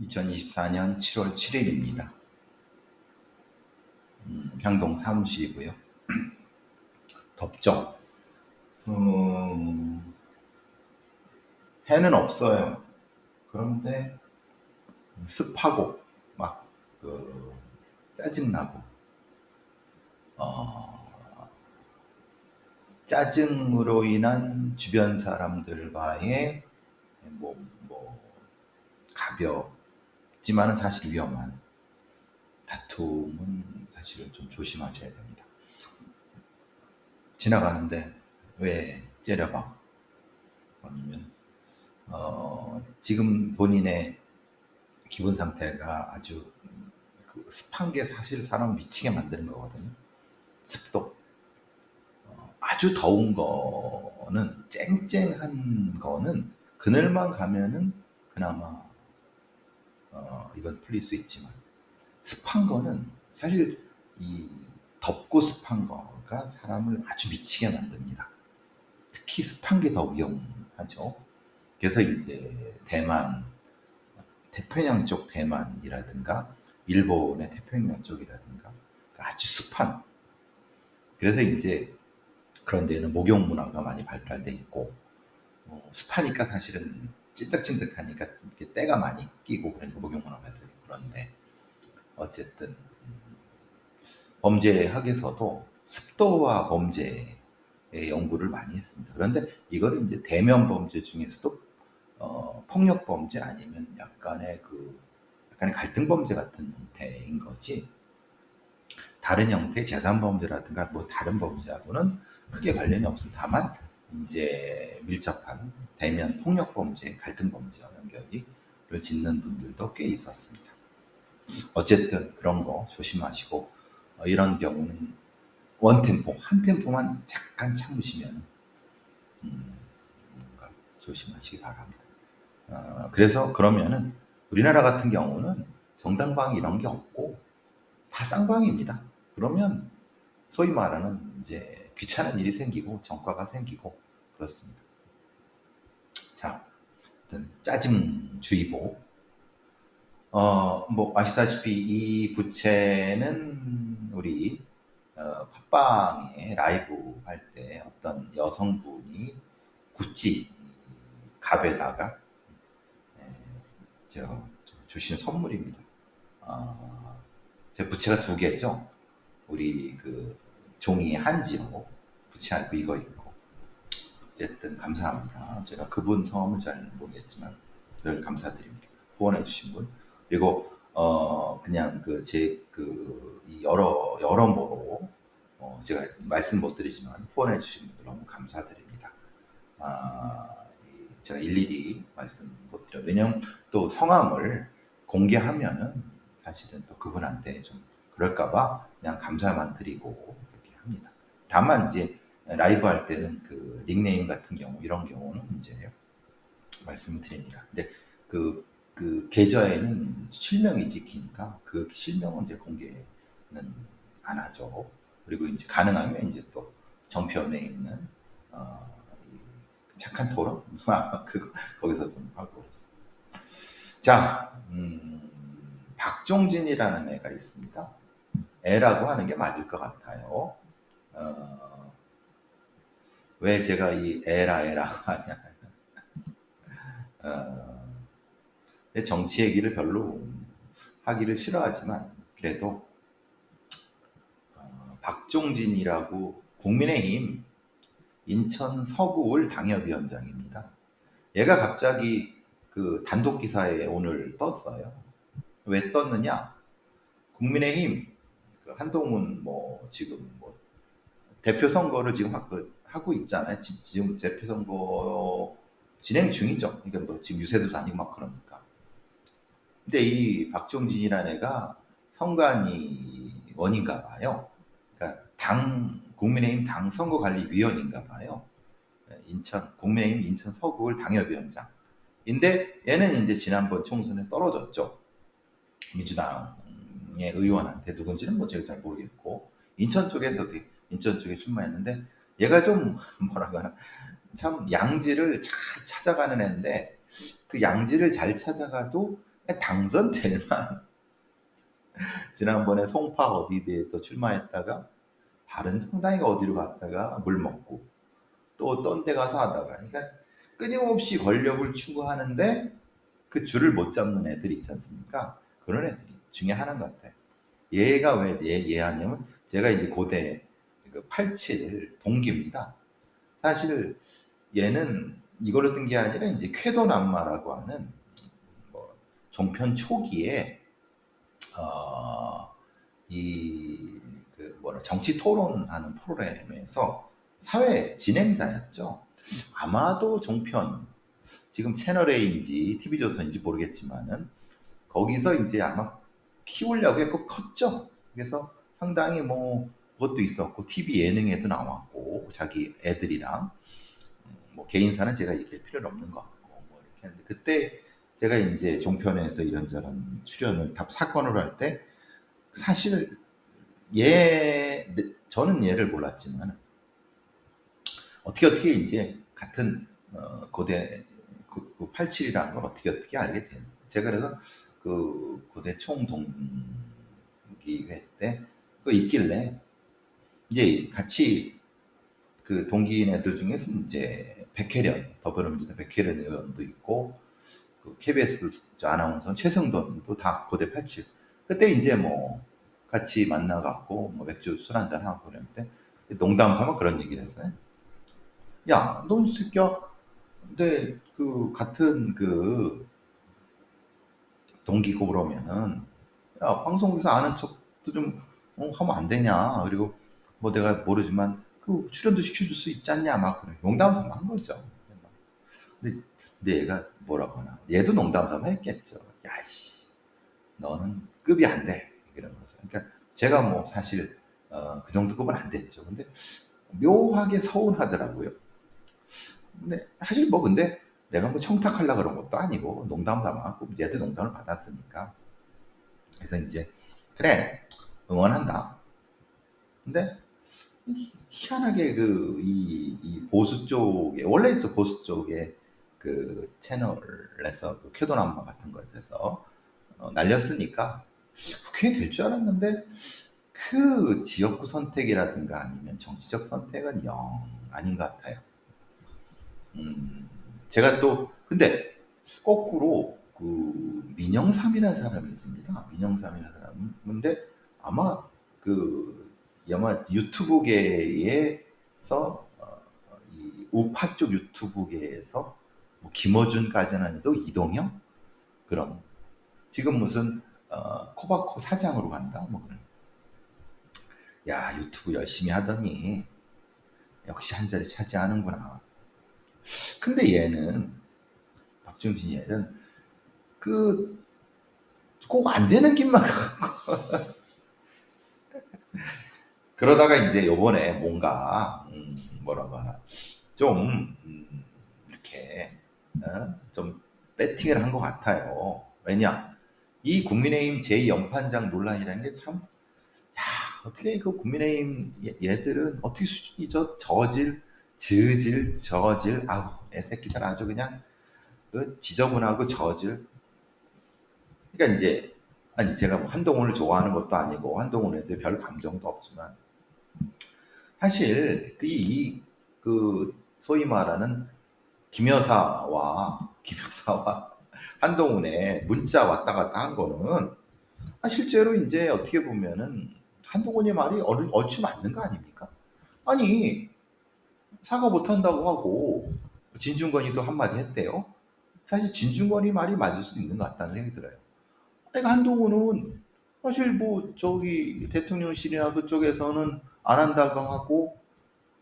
2024년 7월 7일입니다. 음, 향동 사무실이고요. 덥죠? 음, 해는 없어요. 그런데 습하고 막 그, 짜증나고 어, 짜증으로 인한 주변 사람들과의 뭐, 뭐 가볍 지만은 사실 위험한 다툼은 사실은 좀 조심하셔야 됩니다. 지나가는데 왜 째려봐? 아니면 어, 지금 본인의 기분 상태가 아주 그 습한 게 사실 사람 미치게 만드는 거거든요. 습도. 어, 아주 더운 거는 쨍쨍한 거는 그늘만 가면은 그나마 어, 이건 풀릴 수 있지만 습한 거는 사실 이 덥고 습한 거가 사람을 아주 미치게 만듭니다. 특히 습한 게 더 위험하죠. 그래서 이제 대만, 태평양 쪽 대만이라든가 일본의 태평양 쪽이라든가 아주 습한 그래서 이제 그런 데는 목욕 문화가 많이 발달돼 있고 어, 습하니까 사실은 찐득찐득하니까 이렇게 때가 많이 끼고 그러니까 목욕 문화 발달이 그런데 어쨌든 범죄학에서도 습도와 범죄의 연구를 많이 했습니다. 그런데 이거는 이제 대면 범죄 중에서도 어, 폭력 범죄 아니면 약간의 그 약간의 갈등 범죄 같은 형태인 거지. 다른 형태의 재산 범죄라든가 뭐 다른 범죄하고는 크게 관련이 없습니다. 다만 이제 밀접한 대면 폭력 범죄, 갈등 범죄와 연결을 짓는 분들도 꽤 있었습니다. 어쨌든 그런 거 조심하시고 어, 이런 경우는 원 템포, 한 템포만 잠깐 참으시면 음, 조심하시기 바랍니다. 어, 그래서 그러면은 우리나라 같은 경우는 정당방 이런 게 없고 다 쌍방입니다. 그러면 소위 말하는 이제 귀찮은 일이 생기고 정과가 생기고 그렇습니다. 자, 짜증주의보. 어, 뭐 아시다시피 이 부채는 우리 어, 팟빵에 라이브 할 때 어떤 여성분이 구찌 갑에다가 저 주신 선물입니다. 어, 제 부채가 두 개죠. 우리 그 종이 한지로 부채 알고 이거 있고 어쨌든 감사합니다. 제가 그분 성함을 잘 모르겠지만 늘 감사드립니다. 후원해 주신 분 그리고 어 그냥 그 제 그 여러 여러모로 어 제가 말씀 못 드리지만 후원해 주신 분들 너무 감사드립니다. 아, 제가 일일이 말씀 못 드려. 왜냐면 또 성함을 공개하면은 사실은 또 그분한테 좀 그럴까봐 그냥 감사만 드리고 다. 다만 이제 라이브 할 때는 그 닉네임 같은 경우 이런 경우는 이제 말씀을 드립니다. 근데 그, 그 계좌에는 실명이 찍히니까 그 실명은 이제 공개는 안 하죠. 그리고 이제 가능하면 이제 또 정편에 있는 어, 착한 토론 그 거기서 좀 하고 있습니다. 자, 음, 박종진이라는 애가 있습니다. 애라고 하는 게 맞을 것 같아요. 어, 왜 제가 이 애라 애라고 하냐? 어, 정치 얘기를 별로 하기를 싫어하지만 그래도 어, 박종진이라고 국민의힘 인천 서구울 당협위원장입니다. 얘가 갑자기 그 단독 기사에 오늘 떴어요. 왜 떴느냐? 국민의힘 그 한동훈 뭐 지금 뭐 대표 선거를 지금 하 고 있잖아요. 지 금 대표 선거 진행 중이죠. 그러니까 뭐 지금 유세도 다니고 막 그러니까. 근데 이 박종진이라는 애가 성관이 원인가 봐요. 그러니까 당 국민의힘 당 선거관리위원인가 봐요. 인천 국민의힘 인천 서구을 당협위원장인데 얘는 이제 지난번 총선에 떨어졌죠. 민주당의 의원한테 누군지는 뭐 제가 잘 모르겠고 인천 쪽에서 그 인천 쪽에 출마했는데 얘가 좀 뭐라고 하나 참 양지를 잘 찾아가는 애인데 그 양지를 잘 찾아가도 당선될만 지난번에 송파 어디에 또 출마했다가 다른 정당이가 어디로 갔다가 물 먹고 또딴데 가서 하다가 그러니까 끊임없이 권력을 추구하는데 그 줄을 못 잡는 애들 있지 않습니까? 그런 애들이 중에 하나인 것 같아요. 얘가 왜 얘, 얘 하냐면 제가 이제 고대 그 87 동기입니다. 사실 얘는 이걸로 뜬 게 아니라 이제 쾌도남마라고 하는 뭐 종편 초기에 어, 이그 뭐라 정치 토론하는 프로그램에서 사회 진행자였죠. 아마도 종편 지금 채널 A인지 TV조선인지 모르겠지만은 거기서 이제 아마 키우려고 했고 컸죠. 그래서 상당히 뭐 그것도 있었고 TV 예능에도 나왔고 자기 애들이랑 뭐 개인사는 제가 얘기할 필요는 없는 것 같고 뭐 이렇게 했는데 그때 제가 이제 종편에서 이런저런 출연을 답 사건을 할때 사실 얘 저는 얘를 몰랐지만 어떻게 어떻게 이제 같은 어, 고대 그, 그 87이라는 걸 어떻게 어떻게 알게 됐어요. 제가 그래서 그 고대 총동기회 때그 있길래 이제 같이 그 동기인 애들 중에서 이제 백혜련 더불어민주당 백혜련 의원도 있고 그 KBS 아나운서 최승돈도 다 고대 87 그때 이제 뭐 같이 만나갖고 뭐 맥주 술 한잔 하고 그랬는데 농담 삼아 그런 얘기를 했어요. 야, 넌 새끼야. 근데 그 같은 그 동기고 그러면은 야 방송국에서 아는 척도 좀 어, 하면 안 되냐. 그리고 뭐 내가 모르지만 그 출연도 시켜줄 수 있지 않냐 막 그래. 농담 삼아 한 거죠. 근데, 얘가 뭐라고 하나. 얘도 농담 삼아 했겠죠. 야씨, 너는 급이 안 돼. 이런 거죠. 그러니까 제가 뭐 사실 어, 그 정도 급은 안 됐죠. 근데 묘하게 서운하더라고요. 근데 사실 뭐 근데 내가 뭐 청탁하려 그런 것도 아니고 농담 삼아 얘도 농담을 받았으니까 그래서 이제 그래 응원한다. 근데 희한하게 그 이 이 보수 쪽에 원래 저 보수 쪽에 그 채널에서 그 쾌도남마 같은 것에서 어, 날렸으니까 국회에 될줄 알았는데 그 지역구 선택이라든가 아니면 정치적 선택은 영 아닌 것 같아요. 음, 제가 또 근데 거꾸로 그 민영삼이라는 사람이 있습니다. 민영삼이라는 사람. 근데 아마 그 아마 유튜브계에서 어, 이 우파 쪽 유튜브계에서 뭐 김어준까지는 아니도 이동형 그럼 지금 무슨 어, 코바코 사장으로 간다 뭐. 야 유튜브 열심히 하더니 역시 한 자리 차지하는구나. 근데 얘는 박정진 얘는 그 꼭 안 되는 길만 가고 그러다가 이제 요번에 뭔가 음, 뭐라고 하나 좀 음, 이렇게 어? 좀 배팅을 한 것 같아요. 왜냐 이 국민의힘 제2연판장 논란이라는 게참 야, 어떻게 그 국민의힘 얘들은 어떻게 수준이 저 저질 저질, 저질, 아우, 애새끼들 아주 그냥 그 지저분하고 저질. 그러니까 이제 아니 제가 뭐 한동훈을 좋아하는 것도 아니고 한동훈에 대해 별 감정도 없지만 사실 이그 그 소위 말하는 김여사와 김여사와 한동훈의 문자 왔다 갔다 한 거는 아, 실제로 이제 어떻게 보면은 한동훈의 말이 얼추 맞는 거 아닙니까? 아니 사과 못 한다고 하고 진중권이 또 한마디 했대요. 사실 진중권이 말이 맞을 수 있는 것 같다는 생각이 들어요. 아니, 한동훈은 사실 뭐 저기 대통령실이나 그쪽에서는 안 한다고 하고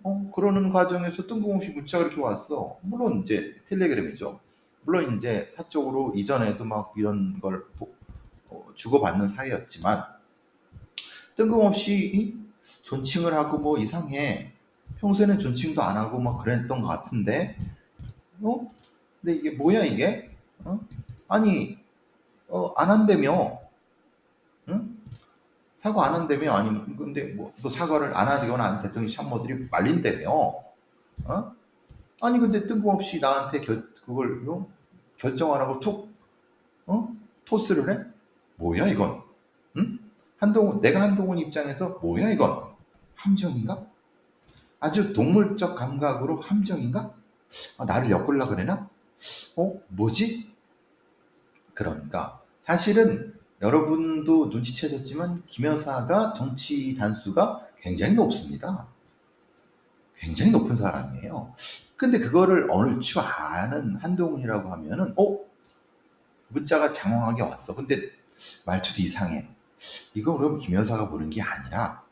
어, 그러는 과정에서 뜬금없이 문자가 이렇게 왔어. 물론 이제 텔레그램이죠. 물론 이제 사적으로 이전에도 막 이런 걸 어, 주고받는 사이였지만 뜬금없이 존칭을 하고 뭐 이상해. 평소에는 존칭도 안 하고 막 그랬던 것 같은데, 어? 근데 이게 뭐야 이게? 어? 아니, 어, 안 한다며, 응? 사과 안 한다며 아니 근데 뭐 또 사과를 안 하거나 안 대통령 참모들이 말린다며, 어? 아니 근데 뜬금없이 나한테 결, 그걸 어? 결정 안 하고 툭, 어? 토스를 해? 뭐야 이건? 응? 한동훈 내가 한동훈 입장에서 뭐야 이건? 함정인가? 아주 동물적 감각으로 함정인가? 아, 나를 엮으려 그래나? 어? 뭐지? 그러니까 사실은 여러분도 눈치채셨지만 김 여사가 정치 단수가 굉장히 높습니다. 굉장히 높은 사람이에요. 근데 그거를 얼추 아는 한동훈이라고 하면은 어? 문자가 장황하게 왔어. 근데 말투도 이상해. 이거 그럼 김 여사가 보는 게 아니라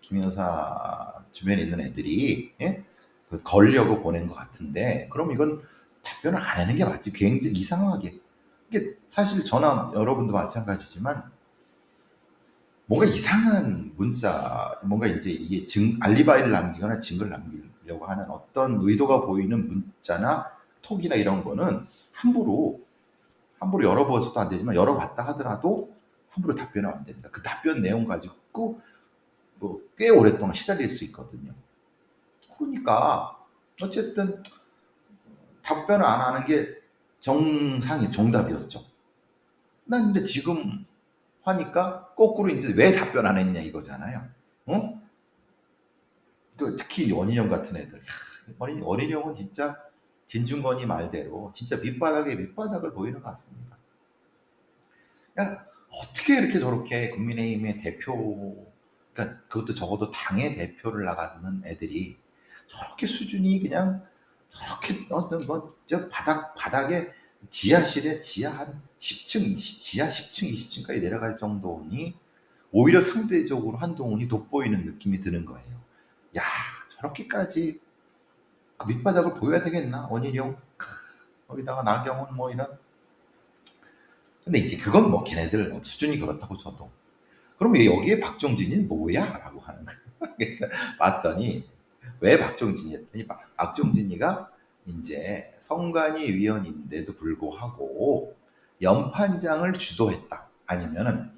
김 여사 주변에 있는 애들이 예? 그 걸려고 보낸 것 같은데 그럼 이건 답변을 안 하는 게 맞지. 굉장히 이상하게. 이게 사실 저나 여러분도 마찬가지지만 뭔가 이상한 문자, 뭔가 이제 이게 증, 알리바이를 남기거나 증거를 남기려고 하는 어떤 의도가 보이는 문자나 톡이나 이런 거는 함부로, 함부로 열어보아서도 안 되지만 열어봤다 하더라도 함부로 답변하면 안 됩니다. 그 답변 내용 가지고 뭐 꽤 오랫동안 시달릴 수 있거든요. 그러니까 어쨌든 답변을 안 하는 게 정상이 정답이었죠. 난 근데 지금 하니까 거꾸로 이제 왜 답변 안 했냐 이거잖아요. 어? 그 특히 원인형 같은 애들. 원인, 원인형은 진짜 진중권이 말대로 진짜 밑바닥에 밑바닥을 보이는 것 같습니다. 야, 어떻게 이렇게 저렇게 국민의힘의 대표, 그러니까 그것도 적어도 당의 대표를 나가는 애들이 저렇게 수준이 그냥 저렇게 어떤 뭐저 바닥 바닥에 지하실에 지하 한 10층, 20, 지하 10층, 20층까지 내려갈 정도니 오히려 상대적으로 한동훈이 돋보이는 느낌이 드는 거예요. 야, 저렇게까지 그 밑바닥을 보여야 되겠나? 원희룡, 거기다가 나경원 뭐 이런. 근데 이제 그건 뭐 걔네들 수준이 그렇다고 저도. 그럼 여기에 박정진이 뭐야? 라고 하는 거예요. 그래서 봤더니 왜 박정진이 했더니 박정진이가 이제 성관위 위원인데도 불구하고 연판장을 주도했다. 아니면은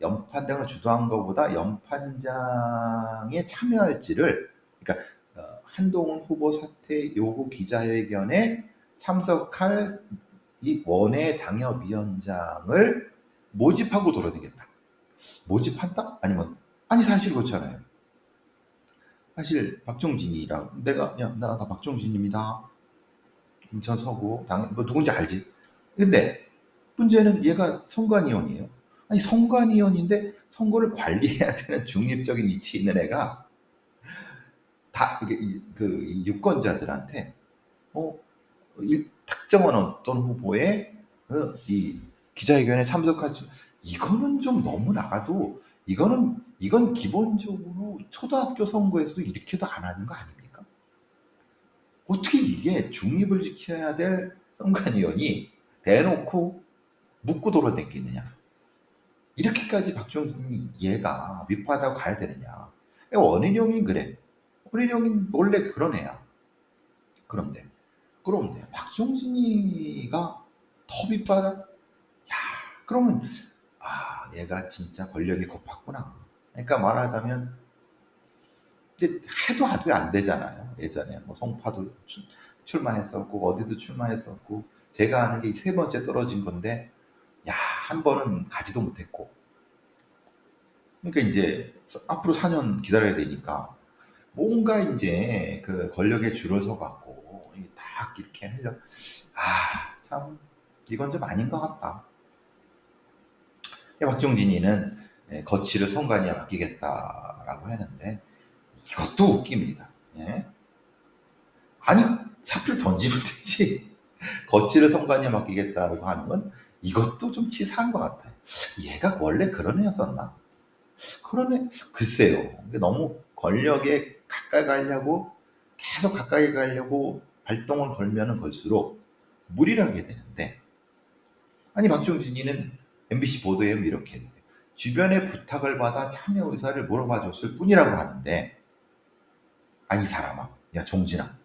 연판장을 주도한 것보다 연판장에 참여할지를 그러니까 어, 한동훈 후보 사퇴 요구 기자회견에 참석할 이 원외 당협위원장을 모집하고 돌아다녔다. 모집한다? 아니면 아니 사실 그렇잖아요. 사실 박종진이랑 내가 야 나 나 박종진입니다. 인천 서구 당, 뭐 누군지 알지. 근데 문제는 얘가 선관위원이에요. 아니 선관위원인데 선거를 관리해야 되는 중립적인 위치에 있는 애가 다 이게 그 유권자들한테 어 특정한 어떤 후보의 어, 이 기자회견에 참석하지 이거는 좀 너무 나가도 이거는 이건 기본적으로 초등학교 선거에서도 이렇게도 안 하는 거 아닙니까? 어떻게 이게 중립을 지켜야 될 선관위원이 대놓고 묻고 돌아다니느냐. 이렇게까지 박정희 얘가 밑바닥 가야 되느냐. 원인형이 그래. 원인형이 원래 그런 애야. 그런데, 그런데 박정진이가 더 밑바닥? 야, 그러면, 아, 얘가 진짜 권력이 고팠구나. 그러니까 말하자면, 해도 해도 안 되잖아요. 예전에 뭐 성파도 출마했었고 어디도 출마했었고 제가 아는 게 세 번째 떨어진 건데 야 한 번은 가지도 못했고 그러니까 이제 앞으로 4년 기다려야 되니까 뭔가 이제 그 권력에 줄을 서갖고 딱 이렇게 하려 아 참 이건 좀 아닌 것 같다. 박종진이는 예, 거취를 성관이에 맡기겠다라고 했는데 이것도 웃깁니다. 예? 아니 사표를 던지면 되지. 거치를 성관이에 맡기겠다고 하는 건 이것도 좀 치사한 것 같아요. 얘가 원래 그런 애였었나? 그런 애, 글쎄요. 너무 권력에 가까이 가려고 계속 가까이 가려고 발동을 걸면은 걸수록 무리를 하게 되는데 아니 박종진이는 MBC 보도에 이렇게 주변의 부탁을 받아 참여 의사를 물어봐 줬을 뿐이라고 하는데 아니 사람아, 야 종진아,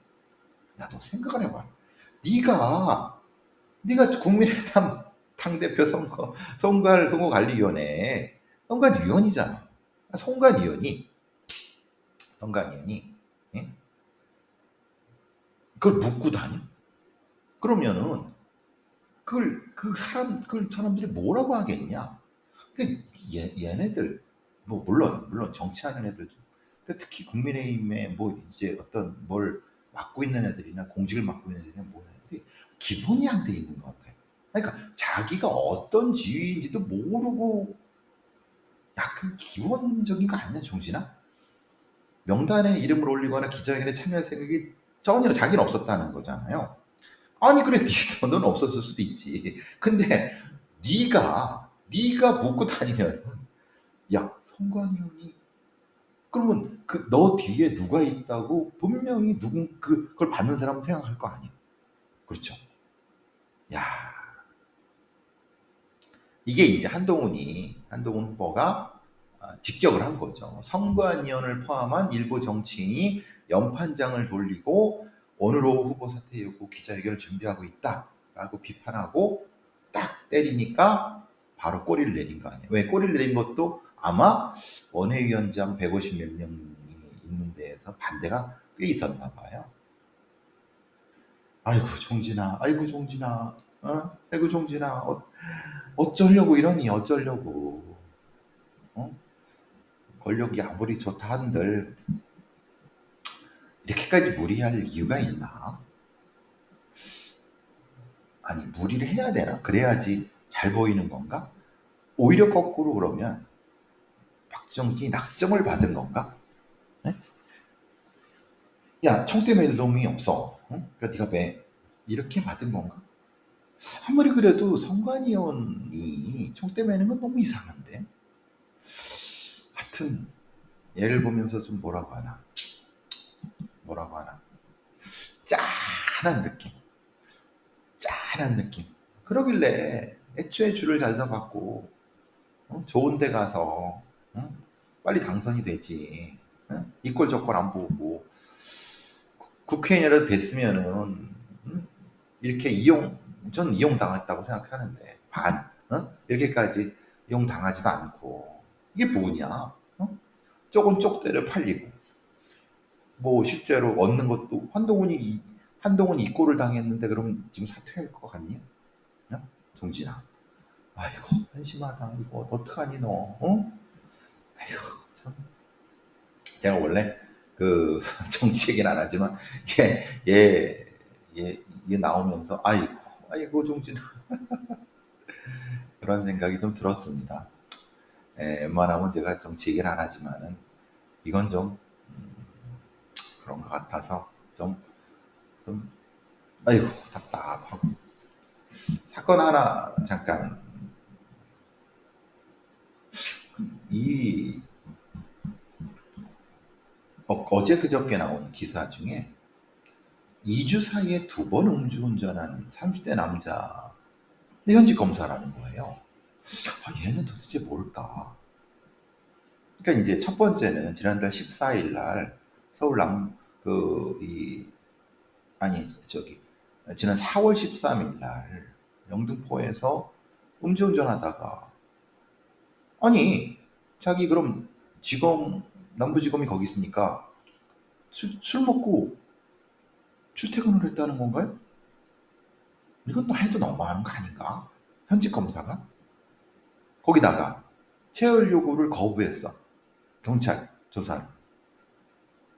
나도 생각을 해봐. 네가 네가 국민의당 당대표 선거 선거할 선거관리위원회 선관위원이잖아. 선관위원이 선관위원이 예? 그걸 묻고 다녀? 그러면은 그걸 그 사람 그 사람들이 뭐라고 하겠냐? 그 얘, 얘네들 뭐 물론 물론 정치하는 애들 그 특히 국민의힘에 뭐 이제 어떤 뭘 맡고 있는 애들이나 공직을 맡고 있는 애들이나 뭐 애들이 기본이 안 돼 있는 것 같아요. 그러니까 자기가 어떤 지위인지도 모르고 약그 기본적인 거 아니냐 정진아? 명단에 이름을 올리거나 기자회견에 참여할 생각이 전혀 자기는 없었다는 거잖아요. 아니 그래 너는 없었을 수도 있지. 근데 네가 네가 묻고 다니면 야 성관이 형이 그러면 그 너 뒤에 누가 있다고 분명히 누군 그, 그걸 받는 사람은 생각할 거 아니야. 그렇죠. 야 이게 이제 한동훈이 한동훈 후보가 아, 직격을 한 거죠. 선관위원을 포함한 일부 정치인이 연판장을 돌리고 오늘 오후 후보 사퇴 요구 기자회견을 준비하고 있다라고 비판하고 딱 때리니까 바로 꼬리를 내린 거 아니에요. 왜 꼬리를 내린 것도 아마 원외위원장 150 몇 명이 있는 데에서 반대가 꽤 있었나 봐요. 아이고 종진아, 아이고 종진아, 어? 아이고 종진아, 어, 어쩌려고 이러니 어쩌려고, 어? 권력이 아무리 좋다 한들 이렇게까지 무리할 이유가 있나? 아니 무리를 해야 되나? 그래야지 잘 보이는 건가? 오히려 거꾸로 그러면 박정희 낙점을 받은 건가? 네? 야, 총 때문에 놈이 없어. 응? 그러니까 네가 왜 이렇게 받은 건가? 아무리 그래도 성관위원이 총 때문에는 건 너무 이상한데. 하여튼 얘를 보면서 좀 뭐라고 하나. 뭐라고 하나. 짠한 느낌. 짠한 느낌. 그러길래 애초에 줄을 잘 서갖고 어? 좋은 데 가서 어? 빨리 당선이 되지. 어? 이꼴 저꼴 안 보고 국회의원이라도 됐으면은 음? 이렇게 이용 전 이용 당했다고 생각하는데 반 어? 이렇게까지 이용 당하지도 않고 이게 뭐냐? 어? 쪽은 쪽대로 팔리고 뭐 실제로 얻는 것도 한동훈이 한동훈이 이꼴을 당했는데 그럼 지금 사퇴할 것 같니? 어? 정진아. 아이고 한심하다 이거 어떡하니 너? 어? 아이고 참. 제가 원래 그 정치 얘기는 안 하지만 얘얘 얘 얘, 얘 나오면서 아이고 아이고 정진아 그런 생각이 좀 들었습니다. 에, 웬만하면 제가 정치 얘기를 안 하지만은 이건 좀 그런 것 같아서 좀, 좀, 아이고, 답답하고. 사건 하나 잠깐. 이, 어, 제 그저께 나온 기사 중에 2주 사이에 두 번 음주운전한 30대 남자 현직 검사라는 거예요. 아, 얘는 도대체 뭘까? 그러니까 이제 첫 번째는 지난달 14일 날 서울 남, 그, 이, 아니, 저기, 지난 4월 13일 날 영등포에서 음주운전 하다가, 아니, 자기 그럼 지검, 남부지검이 거기 있으니까 술, 술 먹고 출퇴근을 했다는 건가요? 이건 또 해도 너무하는 거 아닌가? 현직 검사가? 거기다가 체열 요구를 거부했어. 경찰 조사를.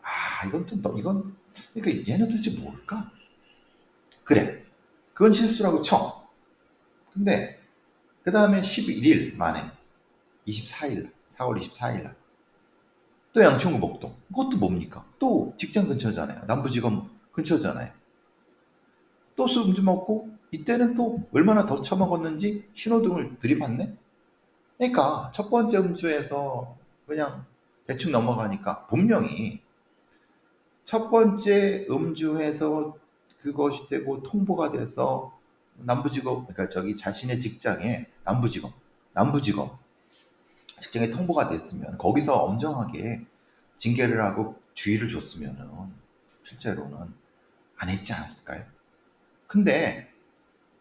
아, 이건 또, 이건, 그러니까 얘는 도대체 뭘까? 그래. 그건 실수라고 쳐. 근데, 그 다음에 11일 만에, 24일, 4월 24일 날, 또 양천구 목동. 그것도 뭡니까? 또 직장 근처잖아요. 남부지검 근처잖아요. 또 술음주 먹고, 이때는 또 얼마나 더 처먹었는지 신호등을 들이받네? 그러니까 첫 번째 음주에서 그냥 대충 넘어가니까 분명히 첫 번째 음주해서 그것이 되고 통보가 돼서 남부지검 그러니까 저기 자신의 직장에 남부지검 남부지검 직장에 통보가 됐으면 거기서 엄정하게 징계를 하고 주의를 줬으면은 실제로는 안 했지 않았을까요? 근데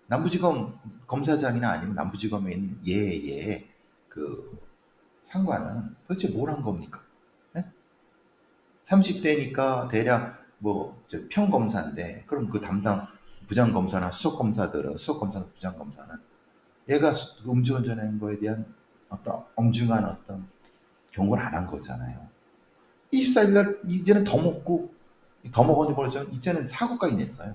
남부지검 검사장이나 아니면 남부지검에 있는 예의 그 상관은 도대체 뭘 한 겁니까? 30대니까 대략 뭐 평검사인데 그럼 그 담당 부장검사나 수석검사들은 수석검사나 부장검사는 얘가 음주운전한 거에 대한 어떤 엄중한 어떤 경고를 안 한 거잖아요. 24일날 이제는 더 먹고 더 먹었니 버렸죠. 이제는 사고까지 냈어요.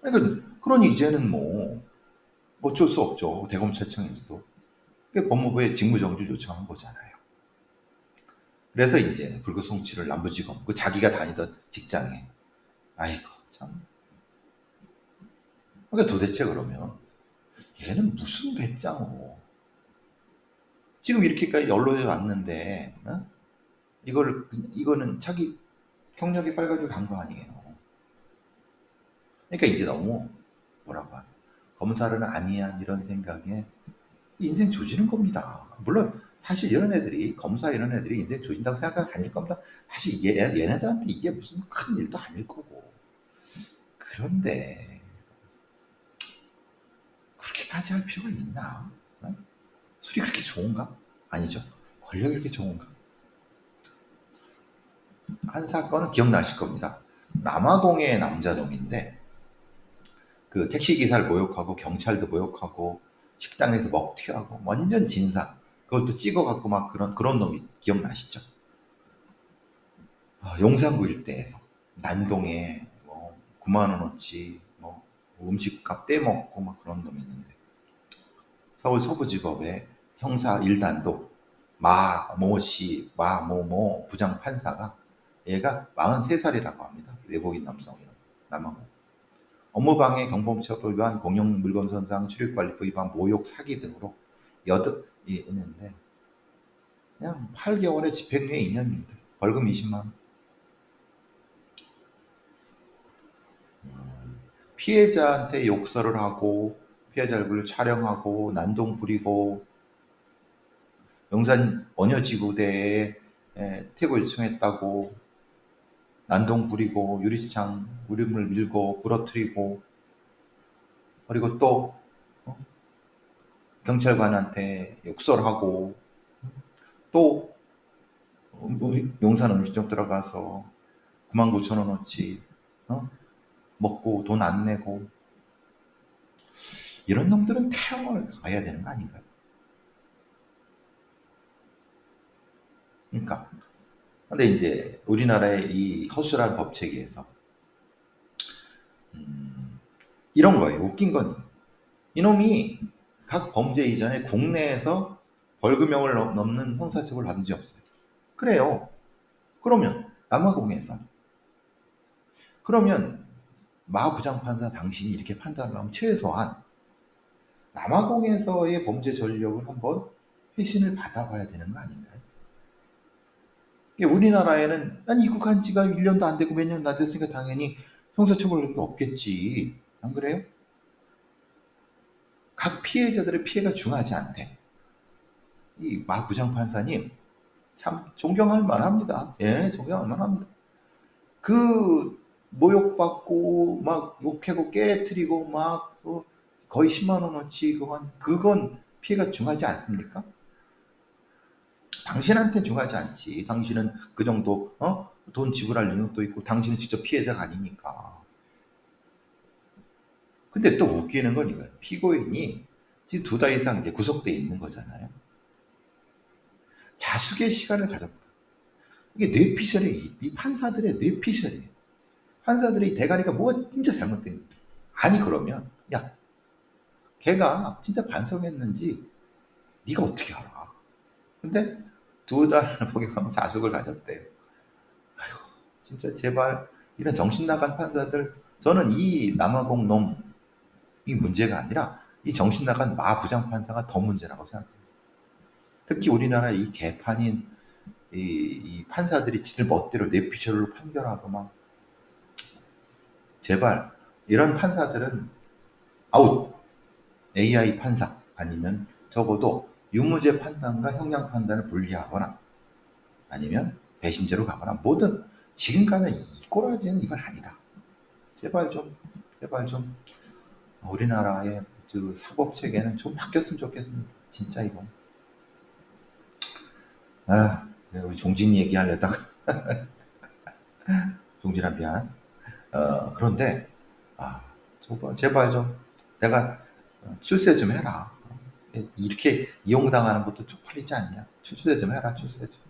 그러니까 그러니 이제는 뭐 어쩔 수 없죠. 대검찰청에서도 법무부에 직무정지를 요청한 거잖아요. 그래서 이제 불구 송치를 남부지검 그 자기가 다니던 직장에 아이고 참 그러니까 도대체 그러면 얘는 무슨 배짱으로 지금 이렇게까지 언론에 왔는데 어? 이거를 이거는 자기 경력이 빨가지고 간 거 아니에요. 그러니까 이제 너무 뭐라고 하나 검사는 아니야 이런 생각에 인생 조지는 겁니다. 물론 사실 이런 애들이 검사 이런 애들이 인생 조진다고 생각은 아닐 겁니다. 사실 얘, 얘네들한테 이게 무슨 큰 일도 아닐 거고 그런데 그렇게까지 할 필요가 있나? 어? 술이 그렇게 좋은가? 아니죠. 권력이 그렇게 좋은가? 한 사건은 기억나실 겁니다. 남아공의 남자놈인데 그 택시 기사를 모욕하고 경찰도 모욕하고 식당에서 먹튀하고 완전 진상 그것도 찍어갖고 막 그런 그런 놈이 기억나시죠? 아, 용산구 일대에서 난동에 뭐 9만 원어치 뭐 음식값 떼먹고 막 그런 놈이 있는데 서울 서부지법의 형사 1단도 마모씨 마모모 부장 판사가 얘가 43살이라고 합니다. 외국인 남성이요. 남아공. 업무방해, 경범처벌 위반, 공용 물건 손상, 출입관리법 위반, 모욕, 사기 등으로 여덟 있는데 그냥 8개월의 집행유예 2년입니다. 벌금 20만 원. 음, 피해자한테 욕설을 하고 피해자 얼굴을 촬영하고 난동 부리고 용산 원효지구대에 퇴고 요청했다고 난동 부리고 유리창 우림을 밀고 부러뜨리고 그리고 또 어? 경찰관한테 욕설하고 또 용산 음식점 들어가서 9만 9천 원어치 어? 먹고 돈 안 내고 이런 놈들은 태형을 가야 되는 거 아닌가요? 그러니까 근데 이제 우리나라의 이 허술한 법 체계에서 음, 이런 거예요. 웃긴 건 이놈이 각 범죄 이전에 국내에서 벌금형을 넘는 형사처벌을 받은 적이 없어요. 그래요. 그러면 남아공에서 그러면 마 부장판사 당신이 이렇게 판단을 하면 최소한 남아공에서의 범죄 전력을 한번 회신을 받아봐야 되는 거 아닌가요? 우리나라에는 난 입국한 지가 1년도 안 되고 몇 년도 안 됐으니까 당연히 형사처벌 이런 게 없겠지. 안 그래요? 각 피해자들의 피해가 중하지 않대. 이마 부장판사님 참 존경할 만합니다. 예, 존경할 만합니다. 그 모욕받고 막 욕하고 깨뜨리고 막 어, 거의 10만 원어치 그건 그건 피해가 중하지 않습니까? 당신한테 중하지 않지. 당신은 그 정도 어? 돈 지불할 능력도 있고 당신은 직접 피해자가 아니니까. 근데 또 웃기는 건 이거예요. 피고인이 지금 두 달 이상 이제 구속돼 있는 거잖아요. 자숙의 시간을 가졌다. 이게 뇌피셜이에요. 이 판사들의 뇌피셜이에요. 판사들의 대가리가 뭐가 진짜 잘못된 거야. 아니 그러면 야 걔가 진짜 반성했는지 네가 어떻게 알아? 근데 두 달을 복역하면서 자숙을 가졌대요. 아휴, 진짜 제발 이런 정신 나간 판사들 저는 이 남아공 놈이 문제가 아니라 이 정신 나간 마 부장 판사가 더 문제라고 생각합니다. 특히 우리나라 이 개판인 이, 이 판사들이 지들 멋대로 뇌피셜로 판결하고 막 제발 이런 판사들은 아웃 AI 판사 아니면 적어도 유무죄 판단과 형량 판단을 분리하거나 아니면 배심제로 가거나 뭐든 지금까지는 이 꼬라지는 이건 아니다. 제발 좀 제발 좀 우리나라의 그 사법 체계는 좀 바뀌었으면 좋겠습니다. 진짜 이거. 아, 우리 종진 얘기하려다가 동진아 미안. 어, 그런데 아, 저번 제발 좀 내가 출세 좀 해라. 이렇게 이용당하는 것도 쪽팔리지 않냐? 출세 좀 해라, 출세 좀.